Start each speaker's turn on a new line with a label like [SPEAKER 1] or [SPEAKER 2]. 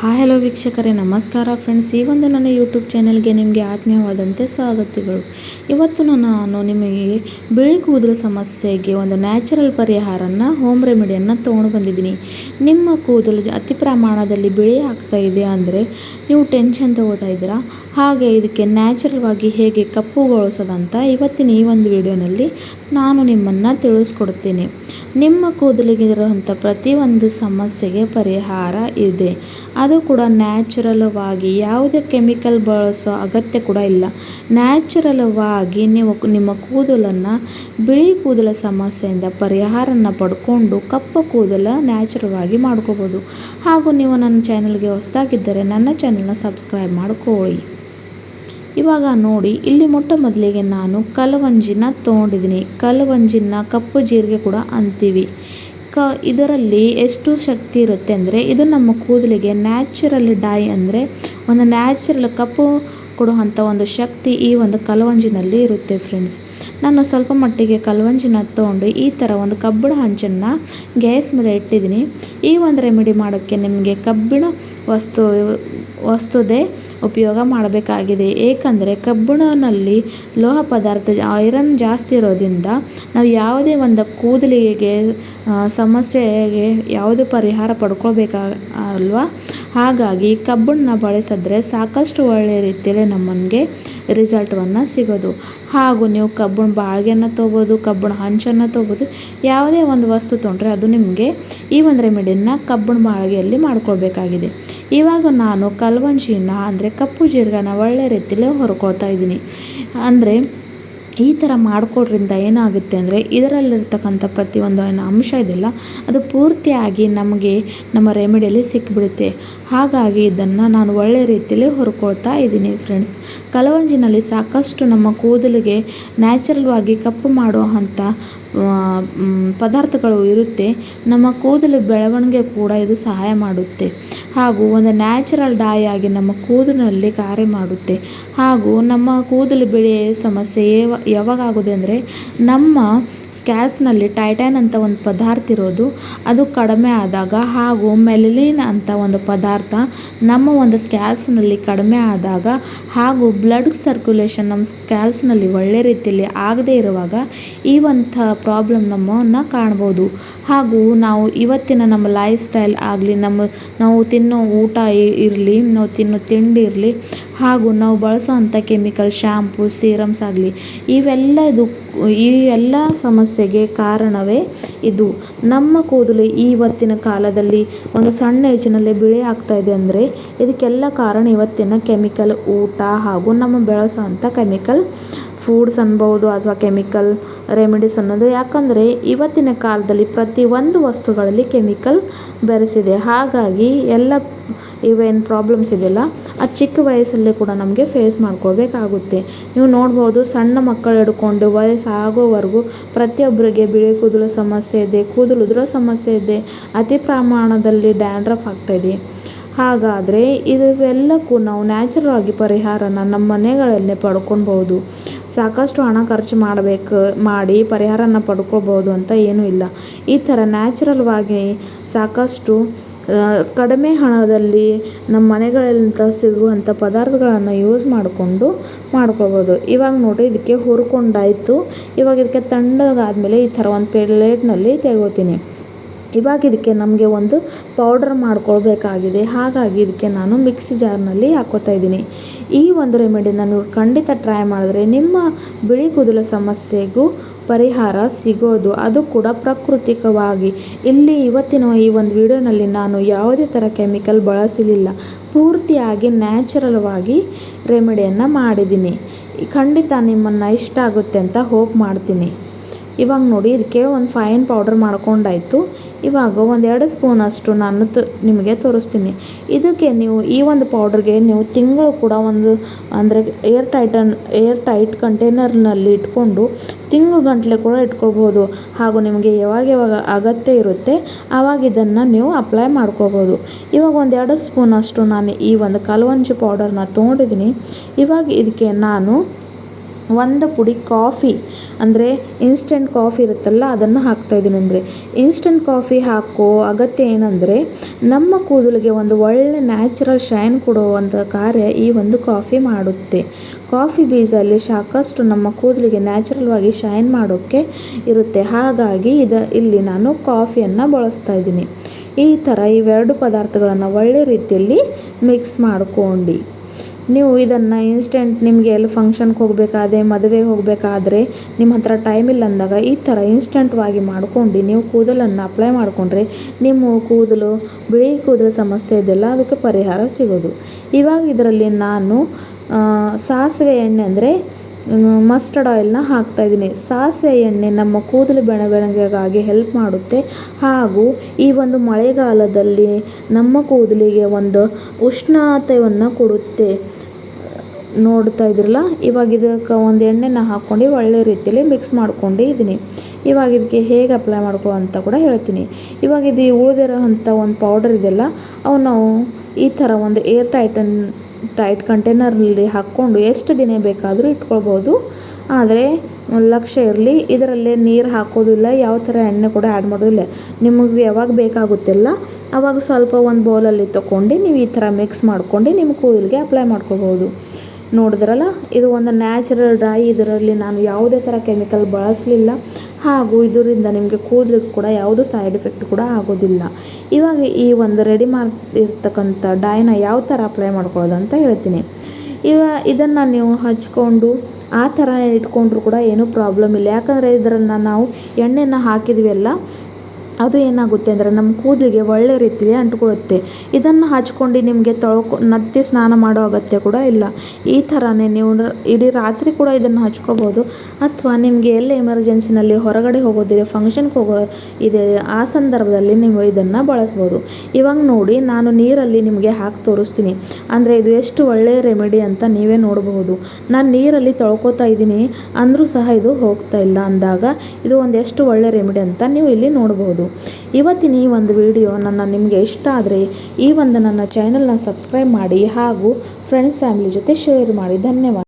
[SPEAKER 1] Hi hello ವೀಕ್ಷಕರೇ, ನಮಸ್ಕಾರ friends ಈ ಒಂದು ನನ್ನ ಯೂಟ್ಯೂಬ್ ಚಾನಲ್ಗೆ ನಿಮಗೆ ಆತ್ಮೀಯವಾದಂತೆ ಸ್ವಾಗತಗಳು. ಇವತ್ತು ನಾನು ನಿಮಗೆ ಬಿಳಿ ಕೂದಲು ಸಮಸ್ಯೆಗೆ ಒಂದು ನ್ಯಾಚುರಲ್ ಪರಿಹಾರನ ಹೋಮ್ ರೆಮಿಡಿಯನ್ನು ತೊಗೊಂಡು ಬಂದಿದ್ದೀನಿ. ನಿಮ್ಮ ಕೂದಲು ಅತಿ ಪ್ರಮಾಣದಲ್ಲಿ ಬಿಳಿ ಆಗ್ತಾ ಇದೆ ಅಂದರೆ ನೀವು ಟೆನ್ಷನ್ ತಗೋತಾ ಇದ್ದೀರಾ? ಹಾಗೆ ಇದಕ್ಕೆ ನ್ಯಾಚುರಲ್ವಾಗಿ ಹೇಗೆ ಕಪ್ಪುಗೊಳಿಸೋದಂತ ಇವತ್ತಿನ ಈ ಒಂದು ವಿಡಿಯೋನಲ್ಲಿ ನಾನು ನಿಮ್ಮನ್ನು ತಿಳಿಸ್ಕೊಡ್ತೀನಿ. ನಿಮ್ಮ ಕೂದಲಿಗೆ ಇರುವಂಥ ಪ್ರತಿಯೊಂದು ಸಮಸ್ಯೆಗೆ ಪರಿಹಾರ ಇದೆ. ಅದು ಕೂಡ ನ್ಯಾಚುರಲ್ವಾಗಿ ಯಾವುದೇ ಕೆಮಿಕಲ್ ಬಳಸೋ ಅಗತ್ಯ ಕೂಡ ಇಲ್ಲ. ನ್ಯಾಚುರಲ್ವಾಗಿ ನೀವು ನಿಮ್ಮ ಕೂದಲನ್ನು ಬಿಳಿ ಕೂದಲ ಸಮಸ್ಯೆಯಿಂದ ಪರಿಹಾರನ ಪಡ್ಕೊಂಡು ಕಪ್ಪು ಕೂದಲ ನ್ಯಾಚುರಲ್ವಾಗಿ ಮಾಡ್ಕೋಬೋದು. ಹಾಗೂ ನೀವು ನನ್ನ ಚಾನಲ್ಗೆ ಹೊಸದಾಗಿದ್ದರೆ ನನ್ನ ಚಾನಲ್ನ ಸಬ್ಸ್ಕ್ರೈಬ್ ಮಾಡ್ಕೊಳ್ಳಿ. ಇವಾಗ ನೋಡಿ, ಇಲ್ಲಿ ಮೊಟ್ಟ ಮೊದಲಿಗೆ ನಾನು ಕಲವಂಜಿನ ತೊಗೊಂಡಿದ್ದೀನಿ. ಕಲವಂಜಿನ ಕಪ್ಪು ಜೀರಿಗೆ ಕೂಡ ಅಂತೀವಿ. ಕ, ಇದರಲ್ಲಿ ಎಷ್ಟು ಶಕ್ತಿ ಇರುತ್ತೆ ಅಂದರೆ, ಇದು ನಮ್ಮ ಕೂದಲಿಗೆ ನ್ಯಾಚುರಲ್ ಡೈ ಅಂದರೆ, ಒಂದು ನ್ಯಾಚುರಲ್ ಕಪ್ಪು ಕೊಡುವಂಥ ಒಂದು ಶಕ್ತಿ ಈ ಒಂದು ಕಲವಂಜಿನಲ್ಲಿ ಇರುತ್ತೆ ಫ್ರೆಂಡ್ಸ್ ನಾನು ಸ್ವಲ್ಪ ಮಟ್ಟಿಗೆ ಕಲ್ವಂಜಿನ ತೊಗೊಂಡು ಈ ಥರ ಒಂದು ಕಬ್ಬಿಣ ಹಂಚನ್ನು ಗ್ಯಾಸ್ ಮೇಲೆ ಇಟ್ಟಿದ್ದೀನಿ. ಈ ಒಂದು ರೆಮಿಡಿ ಮಾಡೋಕ್ಕೆ ನಿಮಗೆ ಕಬ್ಬಿಣ ವಸ್ತು, ವಸ್ತುದೇ ಉಪಯೋಗ ಮಾಡಬೇಕಾಗಿದೆ. ಏಕೆಂದರೆ ಕಬ್ಬಿಣನಲ್ಲಿ ಲೋಹ ಪದಾರ್ಥ ಐರನ್ ಜಾಸ್ತಿ ಇರೋದ್ರಿಂದ ನಾವು ಯಾವುದೇ ಒಂದು ಕೂದಲಿಗೆ ಸಮಸ್ಯೆಗೆ ಯಾವುದೇ ಪರಿಹಾರ ಪಡ್ಕೊಳ್ಬೇಕಾ, ಅಲ್ವಾ? ಹಾಗಾಗಿ ಕಬ್ಬಣ್ಣ ಬಳಸಿದ್ರೆ ಸಾಕಷ್ಟು ಒಳ್ಳೆಯ ರೀತಿಯಲ್ಲಿ ನಮ್ಮನಿಗೆ ರಿಸಲ್ಟನ್ನು ಸಿಗೋದು. ಹಾಗೂ ನೀವು ಕಬ್ಬಣ ಬಾಳ್ಗೆನ ತೊಗೋದು ಕಬ್ಬಣ ಹಂಚನ್ನು ತೊಗೋದು ಯಾವುದೇ ಒಂದು ವಸ್ತು ತೊಗೊಂಡ್ರೆ ಅದು ನಿಮಗೆ ಈ ಒಂದು ರೆಮಿಡಿಯನ್ನು ಕಬ್ಬಣ ಬಾಳ್ಗೆಯಲ್ಲಿ ಮಾಡ್ಕೊಳ್ಬೇಕಾಗಿದೆ. ಇವಾಗ ನಾನು ಕಲ್ವಂಜಿನ ಅಂದರೆ ಕಪ್ಪು ಜೀರಿಗೆನ ಒಳ್ಳೆ ರೀತಿಯಲ್ಲಿ ಹೊರ್ಕೊಳ್ತಾ ಇದ್ದೀನಿ. ಅಂದರೆ ಈ ಥರ ಮಾಡ್ಕೊಡ್ರಿಂದ ಏನಾಗುತ್ತೆ ಅಂದರೆ ಇದರಲ್ಲಿರ್ತಕ್ಕಂಥ ಪ್ರತಿಯೊಂದು ಏನು ಅಂಶ ಇದೆಯಲ್ಲ, ಅದು ಪೂರ್ತಿಯಾಗಿ ನಮಗೆ ನಮ್ಮ ರೆಮಿಡಿಯಲ್ಲಿ ಸಿಕ್ಬಿಡುತ್ತೆ. ಹಾಗಾಗಿ ಇದನ್ನು ನಾನು ಒಳ್ಳೆಯ ರೀತಿಯಲ್ಲಿ ಹೊರ್ಕೊಳ್ತಾ ಇದ್ದೀನಿ ಫ್ರೆಂಡ್ಸ್ ಕಲವಂಜಿನಲ್ಲಿ ಸಾಕಷ್ಟು ನಮ್ಮ ಕೂದಲಿಗೆ ನ್ಯಾಚುರಲ್ವಾಗಿ ಕಪ್ಪು ಮಾಡುವಂಥ ಪದಾರ್ಥಗಳು ಇರುತ್ತೆ, ನಮ್ಮ ಕೂದಲು ಬೆಳವಣಿಗೆ ಕೂಡ ಇದು ಸಹಾಯ ಮಾಡುತ್ತೆ. ಹಾಗೂ ಒಂದು ನ್ಯಾಚುರಲ್ ಡೈ ಆಗಿ ನಮ್ಮ ಕೂದಲಿನಲ್ಲಿ ಕಾರ್ಯ ಮಾಡುತ್ತೆ. ಹಾಗೂ ನಮ್ಮ ಕೂದಲು ಬೆಳೆಯ ಸಮಸ್ಯೆ ಯಾವ ಯಾವಾಗ ಆಗೋದು ಅಂದರೆ ನಮ್ಮ ಸ್ಕ್ಯಾಲ್ಸ್ನಲ್ಲಿ ಟೈಟ್ಯಾನ್ ಅಂತ ಒಂದು ಪದಾರ್ಥ ಇರೋದು, ಅದು ಕಡಿಮೆ ಆದಾಗ ಹಾಗೂ ಮೆಲಿನ್ ಅಂತ ಒಂದು ಪದಾರ್ಥ ನಮ್ಮ ಒಂದು ಸ್ಕ್ಯಾಲ್ಸ್ನಲ್ಲಿ ಕಡಿಮೆ ಆದಾಗ ಹಾಗೂ ಬ್ಲಡ್ ಸರ್ಕ್ಯುಲೇಷನ್ ನಮ್ಮ ಸ್ಕ್ಯಾಲ್ಸ್ನಲ್ಲಿ ಒಳ್ಳೆ ರೀತಿಯಲ್ಲಿ ಆಗದೇ ಇರುವಾಗ ಈ ಒಂದು ಪ್ರಾಬ್ಲಮ್ ನಮ್ಮನ್ನು ಕಾಣ್ಬೋದು. ಹಾಗೂ ನಾವು ಇವತ್ತಿನ ನಮ್ಮ ಲೈಫ್ ಸ್ಟೈಲ್ ಆಗಲಿ, ನಮ್ಮ, ನಾವು ತಿನ್ನೋ ಊಟ ಇರಲಿ, ನಾವು ತಿನ್ನೋ ತಿಂಡಿ ಇರಲಿ, ಹಾಗೂ ನಾವು ಬಳಸೋವಂಥ ಕೆಮಿಕಲ್ ಶ್ಯಾಂಪು ಸೀರಮ್ಸ್ ಆಗಲಿ ಇವೆಲ್ಲದು ಈ ಎಲ್ಲ ಸಮಸ್ಯೆಗೆ ಕಾರಣವೇ ಇದು. ನಮ್ಮ ಕೂದಲು ಇವತ್ತಿನ ಕಾಲದಲ್ಲಿ ಒಂದು ಸಣ್ಣ ಏಜಿನಲ್ಲೇ ಬಿಳಿ ಆಗ್ತಾ ಇದೆ ಅಂದರೆ, ಇದಕ್ಕೆಲ್ಲ ಕಾರಣ ಇವತ್ತಿನ ಕೆಮಿಕಲ್ ಊಟ ಹಾಗೂ ನಮ್ಮ ಬೆಳೆಸೋವಂಥ ಕೆಮಿಕಲ್ ಫೂಡ್ಸ್ ಅನ್ಬೋದು ಅಥವಾ ಕೆಮಿಕಲ್ ರೆಮಿಡೀಸ್ ಅನ್ನೋದು. ಯಾಕಂದರೆ ಇವತ್ತಿನ ಕಾಲದಲ್ಲಿ ಪ್ರತಿಯೊಂದು ವಸ್ತುಗಳಲ್ಲಿ ಕೆಮಿಕಲ್ ಬೆರೆಸಿದೆ. ಹಾಗಾಗಿ ಎಲ್ಲ ಇವೇನು ಪ್ರಾಬ್ಲಮ್ಸ್ ಇದೆಯಲ್ಲ, ಆ ಚಿಕ್ಕ ವಯಸ್ಸಲ್ಲೇ ಕೂಡ ನಮಗೆ ಫೇಸ್ ಮಾಡ್ಕೊಳ್ಬೇಕಾಗುತ್ತೆ. ನೀವು ನೋಡ್ಬೋದು ಸಣ್ಣ ಮಕ್ಕಳು ಹಿಡ್ಕೊಂಡು ವಯಸ್ಸಾಗೋವರೆಗೂ ಪ್ರತಿಯೊಬ್ಬರಿಗೆ ಬಿಳಿ ಕೂದಲು ಸಮಸ್ಯೆ ಇದೆ, ಕೂದಲು ಉದುರೋ ಸಮಸ್ಯೆ ಇದೆ, ಅತಿ ಪ್ರಮಾಣದಲ್ಲಿ ಡ್ಯಾಂಡ್ರಫ್ ಆಗ್ತಾಯಿದೆ ಹಾಗಾದರೆ ಇದೆಲ್ಲಕ್ಕೂ ನಾವು ನ್ಯಾಚುರಲ್ ಆಗಿ ಪರಿಹಾರನ ನಮ್ಮ ಮನೆಗಳಲ್ಲೇ ಪಡ್ಕೊಳ್ಬೋದು ಸಾಕಷ್ಟು ಹಣ ಖರ್ಚು ಮಾಡಬೇಕು, ಮಾಡಿ ಪರಿಹಾರನ ಪಡ್ಕೋಬೋದು ಅಂತ ಏನೂ ಇಲ್ಲ. ಈ ಥರ ನ್ಯಾಚುರಲ್ವಾಗಿ ಸಾಕಷ್ಟು ಕಡಿಮೆ ಹಣದಲ್ಲಿ ನಮ್ಮ ಮನೆಗಳಿಂದ ಸಿಗುವಂಥ ಪದಾರ್ಥಗಳನ್ನು ಯೂಸ್ ಮಾಡಿಕೊಂಡು ಮಾಡ್ಕೊಳ್ಬೋದು ಇವಾಗ ನೋಡಿ, ಇದಕ್ಕೆ ಹುರ್ಕೊಂಡಾಯಿತು. ಇವಾಗ ಇದಕ್ಕೆ ತಣ್ಣಗಾದ್ಮೇಲೆ ಈ ಥರ ಒಂದು ಪ್ಲೇಟ್ನಲ್ಲಿ ತೆಗೋತೀನಿ ಇವಾಗ ಇದಕ್ಕೆ ನಮಗೆ ಒಂದು ಪೌಡರ್ ಮಾಡ್ಕೊಳ್ಬೇಕಾಗಿದೆ. ಹಾಗಾಗಿ ಇದಕ್ಕೆ ನಾನು ಮಿಕ್ಸಿ ಜಾರ್ನಲ್ಲಿ ಹಾಕೋತಾ ಇದ್ದೀನಿ. ಈ ಒಂದು ರೆಮಿಡಿ ನೀವು ಖಂಡಿತ ಟ್ರೈ ಮಾಡಿದ್ರೆ ನಿಮ್ಮ ಬಿಳಿ ಕೂದಲ ಸಮಸ್ಯೆಗೂ ಪರಿಹಾರ ಸಿಗೋದು. ಅದು ಕೂಡ ಪ್ರಾಕೃತಿಕವಾಗಿ. ಇಲ್ಲಿ ಇವತ್ತಿನ ಈ ಒಂದು ವಿಡಿಯೋನಲ್ಲಿ ನಾನು ಯಾವುದೇ ಥರ ಕೆಮಿಕಲ್ ಬಳಸಲಿಲ್ಲ. ಪೂರ್ತಿಯಾಗಿ ನ್ಯಾಚುರಲ್ವಾಗಿ ರೆಮಿಡಿಯನ್ನು ಮಾಡಿದ್ದೀನಿ. ಖಂಡಿತ ನಿಮ್ಮನ್ನು ಇಷ್ಟ ಆಗುತ್ತೆ ಅಂತ ಹೋಪ್ ಮಾಡ್ತೀನಿ. ಇವಾಗ ನೋಡಿ, ಇದಕ್ಕೆ ಒಂದು ಫೈನ್ ಪೌಡರ್ ಮಾಡ್ಕೊಂಡಾಯ್ತು. ಇವಾಗ ಒಂದೆರಡು ಸ್ಪೂನಷ್ಟು ನಾನು ತ ನಿಮಗೆ ತೋರಿಸ್ತೀನಿ. ಇದಕ್ಕೆ ನೀವು ಈ ಒಂದು ಪೌಡ್ರಿಗೆ ನೀವು ತಿಂಗಳು ಕೂಡ ಒಂದು ಅಂದರೆ ಏರ್ ಟೈಟನ್ ಏರ್ ಟೈಟ್ ಕಂಟೈನರ್ನಲ್ಲಿ ಇಟ್ಕೊಂಡು ತಿಂಗಳು ಗಂಟಲೆ ಕೂಡ ಇಟ್ಕೊಳ್ಬೋದು. ಹಾಗೂ ನಿಮಗೆ ಯಾವಾಗ ಯಾವಾಗ ಅಗತ್ಯ ಇರುತ್ತೆ ಆವಾಗ ಇದನ್ನು ನೀವು ಅಪ್ಲೈ ಮಾಡ್ಕೋಬೋದು ಇವಾಗ ಸ್ಪೂನ್ ಅಷ್ಟು ನಾನು ಈ ಒಂದು ಕಲವಂಜಿ ಪೌಡರ್ನ ತೊಗೊಂಡಿದ್ದೀನಿ. ಇವಾಗ ಇದಕ್ಕೆ ನಾನು ಒಂದು ಪುಡಿ ಕಾಫಿ, ಅಂದರೆ ಇನ್ಸ್ಟೆಂಟ್ ಕಾಫಿ ಇರುತ್ತಲ್ಲ, ಅದನ್ನು ಹಾಕ್ತಾಯಿದ್ದೀನಿ ಅಂದರೆ. ಇನ್ಸ್ಟೆಂಟ್ ಕಾಫಿ ಹಾಕೋ ಅಗತ್ಯ ಏನಂದರೆ, ನಮ್ಮ ಕೂದಲಿಗೆ ಒಂದು ಒಳ್ಳೆ ನ್ಯಾಚುರಲ್ ಶೈನ್ ಕೊಡುವಂಥ ಕಾರ್ಯ ಈ ಒಂದು ಕಾಫಿ ಮಾಡುತ್ತೆ. ಕಾಫಿ ಬೀಜಲ್ಲಿ ಸಾಕಷ್ಟು ನಮ್ಮ ಕೂದಲಿಗೆ ನ್ಯಾಚುರಲ್ವಾಗಿ ಶೈನ್ ಮಾಡೋಕ್ಕೆ ಇರುತ್ತೆ. ಹಾಗಾಗಿ ಇದು, ಇಲ್ಲಿ ನಾನು ಕಾಫಿಯನ್ನು ಬಳಸ್ತಾ ಇದ್ದೀನಿ ಈ ಥರ ಇವೆರಡು ಪದಾರ್ಥಗಳನ್ನು ಒಳ್ಳೆ ರೀತಿಯಲ್ಲಿ ಮಿಕ್ಸ್ ಮಾಡ್ಕೊಂಡು. ನೀವು ಇದನ್ನು ಇನ್ಸ್ಟೆಂಟ್ ನಿಮಗೆ ಎಲ್ಲಿ ಫಂಕ್ಷನ್ಗೆ ಹೋಗಬೇಕಾದ್ರೆ, ಮದುವೆಗೆ ಹೋಗಬೇಕಾದ್ರೆ, ನಿಮ್ಮ ಹತ್ರ ಟೈಮ್ ಇಲ್ಲ ಅಂದಾಗ ಈ ಥರ ಇನ್ಸ್ಟೆಂಟ್ವಾಗಿ ಮಾಡ್ಕೊಂಡು ನೀವು ಕೂದಲನ್ನು ಅಪ್ಲೈ ಮಾಡಿಕೊಂಡ್ರೆ ನಿಮ್ಮ ಕೂದಲು, ಬಿಳಿ ಕೂದಲು ಸಮಸ್ಯೆ ಇದೆಲ್ಲ ಅದಕ್ಕೆ ಪರಿಹಾರ ಸಿಗೋದು. ಇವಾಗ ಇದರಲ್ಲಿ ನಾನು ಸಾಸಿವೆ ಎಣ್ಣೆ ಅಂದರೆ ಮಸ್ಟರ್ಡ್ ಆಯಿಲ್ನ ಹಾಕ್ತಾಯಿದ್ದೀನಿ ಸಾಸಿವೆ ಎಣ್ಣೆ ನಮ್ಮ ಕೂದಲು ಬೆಳವಣಿಗೆಗಾಗಿ ಹೆಲ್ಪ್ ಮಾಡುತ್ತೆ. ಹಾಗೂ ಈ ಒಂದು ಮಳೆಗಾಲದಲ್ಲಿ ನಮ್ಮ ಕೂದಲಿಗೆ ಒಂದು ಉಷ್ಣತೆಯನ್ನು ಕೊಡುತ್ತೆ. ನೋಡ್ತಾ ಇದ್ರಲ್ಲ, ಇವಾಗ ಇದಕ್ಕೆ ಒಂದು ಎಣ್ಣೆನ ಹಾಕ್ಕೊಂಡು ಒಳ್ಳೆ ರೀತಿಯಲ್ಲಿ ಮಿಕ್ಸ್ ಮಾಡ್ಕೊಂಡು ಇದ್ದೀನಿ. ಇವಾಗ ಇದಕ್ಕೆ ಹೇಗೆ ಅಪ್ಲೈ ಅಂತ ಕೂಡ ಹೇಳ್ತೀನಿ. ಇವಾಗ ಇದು ಉಳಿದಿರೋ ಅಂಥ ಒಂದು ಪೌಡರ್ ಇದೆಲ್ಲ ಅವು ನಾವು ಈ ಥರ ಒಂದು ಏರ್ ಟೈಟನ್ ಟೈಟ್ ಕಂಟೈನರ್ನಲ್ಲಿ ಹಾಕ್ಕೊಂಡು ಎಷ್ಟು ದಿನ ಬೇಕಾದರೂ ಇಟ್ಕೊಳ್ಬೋದು. ಆದರೆ ಲಕ್ಷ ಇರಲಿ, ಇದರಲ್ಲೇ ನೀರು ಹಾಕೋದಿಲ್ಲ, ಯಾವ ಥರ ಎಣ್ಣೆ ಕೂಡ ಆ್ಯಡ್ ಮಾಡೋದಿಲ್ಲ. ನಿಮಗೆ ಯಾವಾಗ ಬೇಕಾಗುತ್ತಿಲ್ಲ ಅವಾಗ ಸ್ವಲ್ಪ ಒಂದು ಬೌಲಲ್ಲಿ ತೊಗೊಂಡು ನೀವು ಈ ಥರ ಮಿಕ್ಸ್ ಮಾಡ್ಕೊಂಡು ನಿಮ್ಮ ಕೂದಲಿಗೆ ಅಪ್ಲೈ ಮಾಡ್ಕೋಬೋದು ನೋಡಿದ್ರಲ್ಲ, ಇದು ಒಂದು ನ್ಯಾಚುರಲ್ ಡ್ರೈ, ಇದರಲ್ಲಿ ನಾನು ಯಾವುದೇ ಥರ ಕೆಮಿಕಲ್ ಬಳಸಲಿಲ್ಲ. ಹಾಗೂ ಇದರಿಂದ ನಿಮಗೆ ಕೂದಲಿಗೆ ಕೂಡ ಯಾವುದೂ ಸೈಡ್ ಎಫೆಕ್ಟ್ ಕೂಡ ಆಗೋದಿಲ್ಲ. ಇವಾಗ ಈ ಒಂದು ರೆಡಿ ಮಾಡಿರ್ತಕ್ಕಂಥ ಡೈನ ಯಾವ ಥರ ಅಪ್ಲೈ ಮಾಡ್ಕೊಳ್ಳೋದು ಅಂತ ಹೇಳ್ತೀನಿ. ಇವ ಇದನ್ನು ನೀವು ಹಚ್ಕೊಂಡು ಆ ಥರ ಇಟ್ಕೊಂಡ್ರೂ ಕೂಡ ಏನೂ ಪ್ರಾಬ್ಲಮ್ ಇಲ್ಲ. ಯಾಕಂದರೆ ಇದರನ್ನು ನಾವು ಎಣ್ಣೆನ ಹಾಕಿದ್ವಿ ಅಲ್ಲ ಅದು ಏನಾಗುತ್ತೆ ಅಂದರೆ ನಮ್ಮ ಕೂದಲಿಗೆ ಒಳ್ಳೆ ರೀತಿಯಲ್ಲಿ ಅಂಟ್ಕೊಳ್ಳುತ್ತೆ. ಇದನ್ನು ಹಚ್ಕೊಂಡು ನಿಮಗೆ ತೊಳ್ಕೊ ನತ್ತಿ ಸ್ನಾನ ಮಾಡೋ ಅಗತ್ಯ ಕೂಡ ಇಲ್ಲ. ಈ ಥರನೇ ನೀವು ಇಡೀ ರಾತ್ರಿ ಕೂಡ ಇದನ್ನು ಹಚ್ಕೋಬೋದು. ಅಥವಾ ನಿಮಗೆ ಎಲ್ಲ ಎಮರ್ಜೆನ್ಸಿನಲ್ಲಿ ಹೊರಗಡೆ ಹೋಗೋದಿದೆ ಫಂಕ್ಷನ್ಗೆ ಹೋಗೋ ಇದೆ, ಆ ಸಂದರ್ಭದಲ್ಲಿ ನೀವು ಇದನ್ನು ಬಳಸ್ಬೋದು. ಇವಾಗ ನೋಡಿ, ನಾನು ನೀರಲ್ಲಿ ನಿಮಗೆ ಹಾಕಿ ತೋರಿಸ್ತೀನಿ. ಅಂದರೆ ಇದು ಎಷ್ಟು ಒಳ್ಳೆಯ ರೆಮಿಡಿ ಅಂತ ನೀವೇ ನೋಡಬಹುದು ನಾನು ನೀರಲ್ಲಿ ತೊಳ್ಕೊತಾ ಇದ್ದೀನಿ, ಅಂದರೂ ಸಹ ಇದು ಹೋಗ್ತಾ ಇಲ್ಲ ಅಂದಾಗ ಇದು ಒಂದು ಎಷ್ಟು ಒಳ್ಳೆಯ ರೆಮಿಡಿ ಅಂತ ನೀವು ಇಲ್ಲಿ ನೋಡಬಹುದು ಇವತ್ತಿನ ಈ ಒಂದು ವಿಡಿಯೋ ನನ್ನ ನಿಮಗೆ ಇಷ್ಟ ಆದರೆ ಈ ಒಂದು ನನ್ನ ಚಾನಲ್ನ ಸಬ್ಸ್ಕ್ರೈಬ್ ಮಾಡಿ ಹಾಗೂ ಫ್ರೆಂಡ್ಸ್ ಫ್ಯಾಮಿಲಿ ಜೊತೆ ಶೇರ್ ಮಾಡಿ. ಧನ್ಯವಾದ.